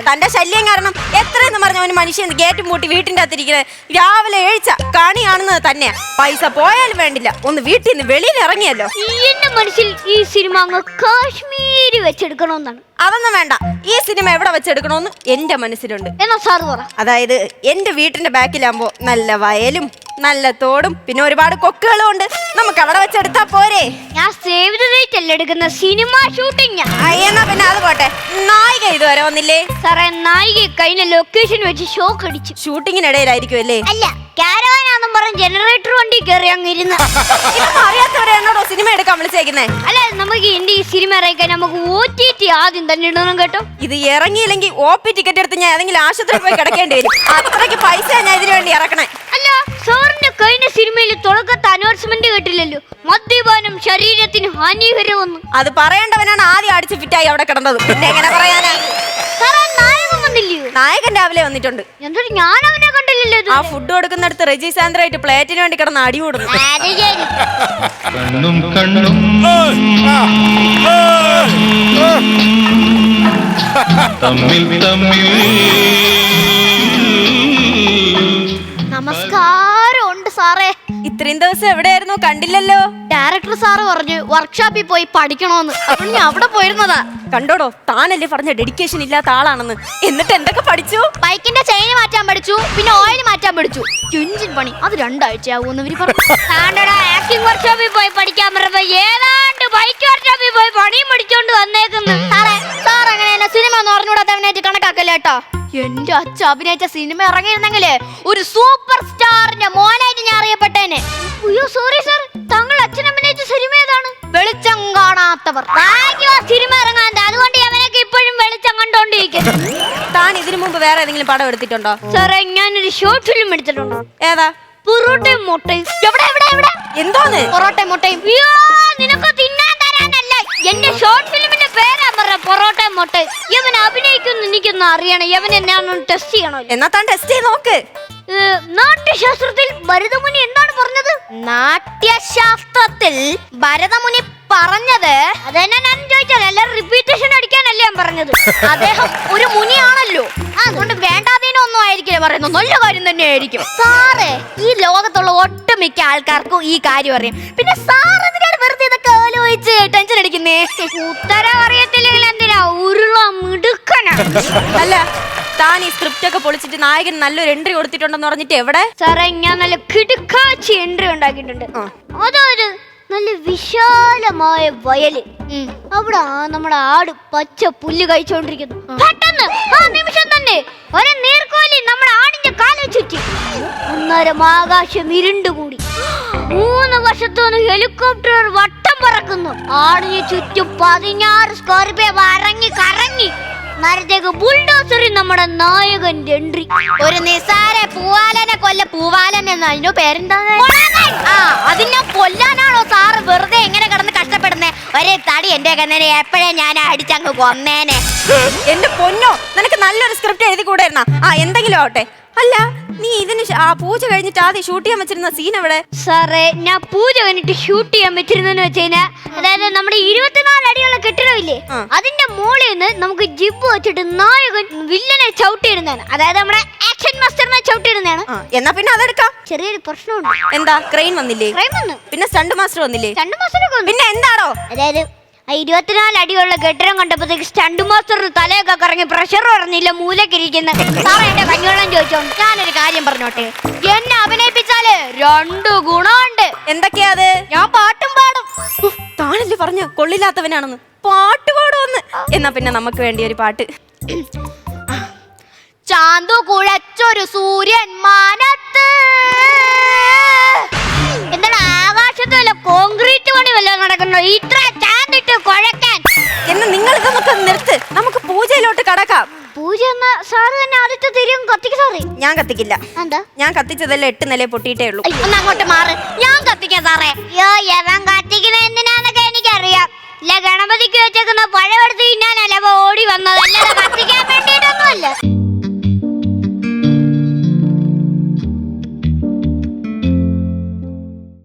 തന്റെ ശല്യം കാരണം എത്രയെന്ന് പറഞ്ഞ അവന് മനുഷ്യൻ ഗേറ്റും പൂട്ടി വീട്ടിന്റെ അകത്തിരിക്കുന്നത് രാവിലെ എഴുച്ച കാണിയാണെന്ന് തന്നെ തന്നെയാ. പൈസ പോയാലും വേണ്ടില്ല. ഒന്ന് വീട്ടിൽ നിന്ന് വെളിയിൽ ഇറങ്ങിയല്ലോ. മനുഷ്യൻ മനസ്സിൽ ഈ സിനിമ അങ്ങ് കാശ്മീരി വെച്ചെടുക്കണമെന്നാണ്. അതൊന്നും വേണ്ട. ഈ സിനിമ എവിടെ വെച്ചെടുക്കണമെന്ന് എന്റെ മനസ്സിലുണ്ട്. എന്നാ സാറ് പറ. അതായത് എന്റെ വീട്ടിന്റെ ബാക്കിലാകുമ്പോ നല്ല വയലും നല്ല തോടും പിന്നെ ഒരുപാട് കൊക്കുകളും ഉണ്ട്. നമുക്ക് അവിടെ വെച്ചെടുത്താ പോരെ. ഞാൻ സേവ് ദ ഡേറ്റ് അല്ല എടുക്കുന്ന സിനിമ ഷൂട്ടിംഗ് എന്നാ പിന്നെ അത് പോട്ടെ. നായിക ഇതുവരെ വന്നില്ലേ? സാറേ നായിക കഴിഞ്ഞ ലൊക്കേഷൻ വെച്ച് ഷോക്ക് അടിച്ചു. ഷൂട്ടിങ്ങിനിടയിലായിരിക്കും അല്ലേ അല്ല കാരവാനാന്നും പറഞ്ഞ് ജനറേറ്റർ വണ്ടി കയറി അങ്ങ് ഇരുന്ന്. ഇതൊന്നും അറിയാത്തവരെയാണോ സിനിമ എടുക്കാൻ വിളിച്ചേക്കുന്നേ? അല്ല നമുക്ക് ഇന്ത്യ ഈ സിനിമ ഇറങ്ങിക്കാൻ നമുക്ക് ഒ ടി ടി ആദ്യം തന്നെ ഇടണം കേട്ടോ. ഇത് ഇറങ്ങിയില്ലെങ്കിൽ ഒ പി ടിക്കറ്റ് എടുത്ത് ഞാൻ ഏതെങ്കിലും ആശുപത്രിയിൽ പോയി കിടക്കേണ്ടി വരും. അത്രയ്ക്ക് പൈസ ഞാൻ ഇതിനു വേണ്ടി ഇറക്കണേ. അല്ല സാറിന്റെ കഴിഞ്ഞ സിനിമയിൽ തുടക്കത്തെ അനൗൺസ്മെന്റ് കേട്ടില്ലല്ലോ. മദ്യപാനം ശരീരത്തിന് ഹാനികരമെന്ന്. അത് പറയേണ്ടവനാണ് ആദ്യം അടിച്ച് ഫിറ്റായി അവിടെ കിടന്നത്. പിന്നെ എങ്ങനെ പറയാനാ? നായകൻ വന്നില്ലയോ? നായകൻ രാവിലെ വന്നിട്ടുണ്ട്. എന്നിട്ട് ഞാൻ അവനെ ആ ഫുഡ് കൊടുക്കുന്നിടത്ത് റെജി സാന്ദ്രായിട്ട് പ്ലേറ്റിന് വേണ്ടി കിടന്ന് അടി കൂടുന്നു. കണ്ണും കണ്ണും. തമ്മിൽ തമ്മിൽ. നമസ്കാരം ഉണ്ട് സാറേ. ഇത്രയും ദിവസം എവിടെയായിരുന്നു? കണ്ടില്ലല്ലോ. ഡയറക്ടർ സാറ് പറഞ്ഞു വർക്ക്ഷോപ്പിൽ പോയി പഠിക്കണോന്ന്. അപ്പോൾ ഞാൻ അവിടെ പോയിരുന്നതാ. കണ്ടോടോ താനല്ലേ പറഞ്ഞ ഡെഡിക്കേഷൻ ഇല്ലാത്ത ആളാണെന്ന്. എന്നിട്ട് എന്തൊക്കെ പഠിച്ചു? ബൈക്കിന്റെ ചെയിൻ മാറ്റാൻ പഠിച്ചു പിന്നെ ഓയിൽ മാറ്റാൻ പഠിച്ചു. എഞ്ചിൻ പണി അത് രണ്ടാഴ്ച ആവുമെന്ന് ഇവർ പറഞ്ഞു. ആക്ടിംഗ് വർക്ക്ഷോപ്പിൽ പോയി പഠിക്കാൻ പറഞ്ഞപ്പോ ഏതാണ്ട് ബൈക്ക് വർക്ക്ഷോപ്പിൽ പോയി പണിയും പഠിച്ചോണ്ട് വന്നേക്കുന്നു. സാറേ സാർ അങ്ങനെ എന്നെ സിനിമ എന്ന് പറഞ്ഞുകൂടാത്തവനായിട്ട് കണക്കാക്കല്ലേ കേട്ടോ? എന്റെ അച്ഛ അഭിനയിച്ച സിനിമ ഇറങ്ങിയിരുന്നെങ്കിലേ ഒരു സൂപ്പർ സ്റ്റാറിന്റെ മോനായിട്ട് ഞാൻ അറിയപ്പെട്ടേനെ. അയ്യോ സോറി സാർ താങ്കൾ അച്ഛൻ അഭിനയിച്ച സിനിമ ഏതാണ്? വെളിച്ചം കാണാത്തവർ. സിനിമ ഇറങ്ങാൻ അതുകൊണ്ട് അവനൊക്കെ ഇപ്പോഴും വെളിച്ചം കണ്ടോണ്ടിരിക്കും താൻ ഇതിനു മുമ്പ് വേറെ ഏതെങ്കിലും പടം എടുത്തിട്ടുണ്ടോ? സാറേ ഞാനൊരു ഷോർട്ട് ഫിലിം എടുത്തിട്ടുണ്ട്. ഏതാ? പൊറോട്ടയും മുട്ടയും. എവിടെ എവിടെ എവിടെ? എന്തോന്ന്? പൊറോട്ടയും മുട്ടയും. അയ്യോ നിനക്ക് തിന്നാൻ തരാനല്ല. എന്റെ ഷോർട്ട് ഫിലിമിന്റെ പേരാ മൊട്ട. യവൻ ഇവൻ അഭിനയിക്കുന്നു എനിക്കൊന്ന് അറിയണം. ഇവൻ എന്നെ ടെസ്റ്റ് ചെയ്യണോ എന്നാ താൻ ടെസ്റ്റ് ചെയ്ത് നോക്ക്. നാട്യശാസ്ത്രത്തിൽ ഭരതമുനി എന്താണ് പറഞ്ഞത്? നാട്യശാസ്ത്രത്തിൽ ഭരതമുനി പറഞ്ഞത് അതെന്നെ ഞാൻ ചോദിച്ചത്? എല്ലാരും റിപ്പീറ്റേഷൻ അടിക്കാനല്ലേ ഞാൻ പറഞ്ഞത്. അദ്ദേഹം ഒരു മുനിയാണല്ലോ. അതുകൊണ്ട് വേണ്ടാതീനൊന്നും ആയിരിക്കില്ല പറയുന്നത്. നല്ല കാര്യം തന്നെ ആയിരിക്കും സാറേ ഈ ലോകത്തുള്ള ഒട്ടുമിക്ക ആൾക്കാർക്കും ഈ കാര്യം അറിയാം. പിന്നെ വെറുതെ ഇതൊക്കെ ടെൻഷൻ അടിക്കുന്നേ? ഉത്തരം അറിയത്തില്ലെങ്കിൽ എന്തിനാ? ഉരുള മിടുക്കനാ. അല്ല താൻ ഈ സ്ക്രിപ്റ്റ് ഒക്കെ പൊളിച്ചിട്ട് നായകൻ നല്ലൊരു എൻട്രി കൊടുത്തിട്ടുണ്ടെന്ന് പറഞ്ഞിട്ട് എവിടെ? സാറേ ഞാൻ നല്ല കിടുക്കാച്ചി എൻട്രി ഉണ്ടാക്കിയിട്ടുണ്ട്. അതൊരു നല്ല വിശാലമായ വയൽ. അവിടെ നമ്മുടെ ആട് പച്ച പുല്ല് കഴിച്ചുകൊണ്ടിരിക്കുന്നു പെട്ടെന്ന് ആ നിമിഷം തന്നെ ഒരു നീർക്കോലി നമ്മുടെ ആടിന്റെ കാലെ ചുറ്റി. അന്നേരം ആകാശം ഇരുണ്ടുകൂടി. മൂന്ന് വർഷത്തോന്ന് ഹെലികോപ്റ്റർ വട്ടം പറക്കുന്നു ആടിന് ചുറ്റും പതിനാറ് സ്കോർപിയോ വറങ്ങി കറങ്ങി. നേരത്തേക്ക് ബുൾഡോസറിൽ നമ്മുടെ നായകൻ എൻട്രി ഒരു നിസാര പൂവാലനെ കൊല്ല പൂവാലൻ എന്ന് അതിന്റെ പേരെന്താ ആ അതിനെ കൊല്ലാനാണോ സാറ് വെറുതെ എങ്ങനെ കിടന്ന് കഷ്ടപ്പെടുന്നേ? ഒരേ തടി എന്റെ കന്നനെ എപ്പോഴേ ഞാൻ അടിച്ചങ്ങ് കൊന്നേനെ? എന്റെ പൊന്നോ നിനക്ക് നല്ലൊരു സ്ക്രിപ്റ്റ് എഴുതി കൂടെ ആ എന്തെങ്കിലും ആവട്ടെ. അല്ല നീ ഇതിന് ആ പൂജ കഴിഞ്ഞിട്ട് ആദ്യം ഷൂട്ട് ചെയ്യാൻ വെച്ചിരുന്ന സീൻ എവിടെ? സാറേ ഞാൻ പൂജ കഴിഞ്ഞിട്ട് ഷൂട്ട് ചെയ്യാൻ പറ്റിരുന്നെന്ന് വെച്ച് കഴിഞ്ഞാൽ അതായത് നമ്മുടെ ഇരുപത്തിനാല് അടിയുള്ള കെട്ടിടമില്ലേ ഇല്ലേ അതിന്റെ മുകളിൽ നിന്ന് നമുക്ക് ജിബ് വെച്ചിട്ട് നായകൻ വില്ലനെ ചവിട്ടിയിടുന്നതാണ്. അതായത് നമ്മുടെ ആക്ഷൻ മാസ്റ്ററിനെ ചവിട്ടിയിടുന്നതാണ്. എന്നാ പിന്നെ അതെടുക്കാം. ചെറിയൊരു പ്രശ്നമുണ്ട്. എന്താ ക്രെയിൻ വന്നില്ലേ? ക്രെയിൻ വന്നു. പിന്നെ സ്റ്റണ്ട് മാസ്റ്റർ വന്നില്ലേ? സ്റ്റണ്ട് മാസ്റ്റർ പിന്നെ എന്താണോ അതായത് ഇരുപത്തിനാല് അടിയുള്ള കെട്ടിടം കണ്ടപ്പോഴത്തേക്ക് സ്റ്റണ്ട് മാസ്റ്റർ തലയൊക്കെ കറങ്ങി പ്രഷർ പറഞ്ഞില്ല മൂലക്കിരിക്കുന്ന സാറേ എന്റെ കഞ്ഞിവെള്ളം ചോദിച്ചോണ്ട് ഞാനൊരു കാര്യം പറഞ്ഞോട്ടെ. എന്നെ അഭിനയിപ്പിച്ചാൽ രണ്ടു ഗുണമുണ്ട്. എന്തൊക്കെയാ അത്? ഞാൻ പാട്ടും പാടും. താനല്ലേ പറഞ്ഞ കൊള്ളില്ലാത്തവനാണെന്ന്? പാട്ട് പാടുവന്ന്. എന്നാ പിന്നെ നമുക്ക് വേണ്ടി ഒരു പാട്ട്. ചാന്തു കുഴച്ചൊരു സൂര്യൻ മാനത്ത്. എന്താണ് ആകാശത്ത് വല്ല കോൺക്രീറ്റ് പണി വല്ലതും നടക്കണോ ഇത്ര പൂജ സാറ് തന്നെ ആദ്യത്തെ തിരിയും കത്തിക്ക് സാറേ. ഞാൻ കത്തിക്കില്ല. എന്താ? ഞാൻ കത്തിച്ചതെല്ലാം എട്ട് നില പൊട്ടിയിട്ടേ ഉള്ളൂ. ഒന്ന് അങ്ങോട്ട് മാറ്. ഞാൻ കത്തിക്കാം സാറേ. അയ്യോ യവൻ കത്തിക്കണ എന്തിനാന്നൊക്കെ എനിക്കറിയാം. ഇല്ല ഗണപതിക്ക് വെച്ചേക്കുന്ന പഴമെടുത്ത് തിന്നാനല്ല അപ്പൊ ഓടി വന്നത്. അല്ലാതെ കത്തിക്കാൻ വേണ്ടിയിട്ടൊന്നുമല്ല.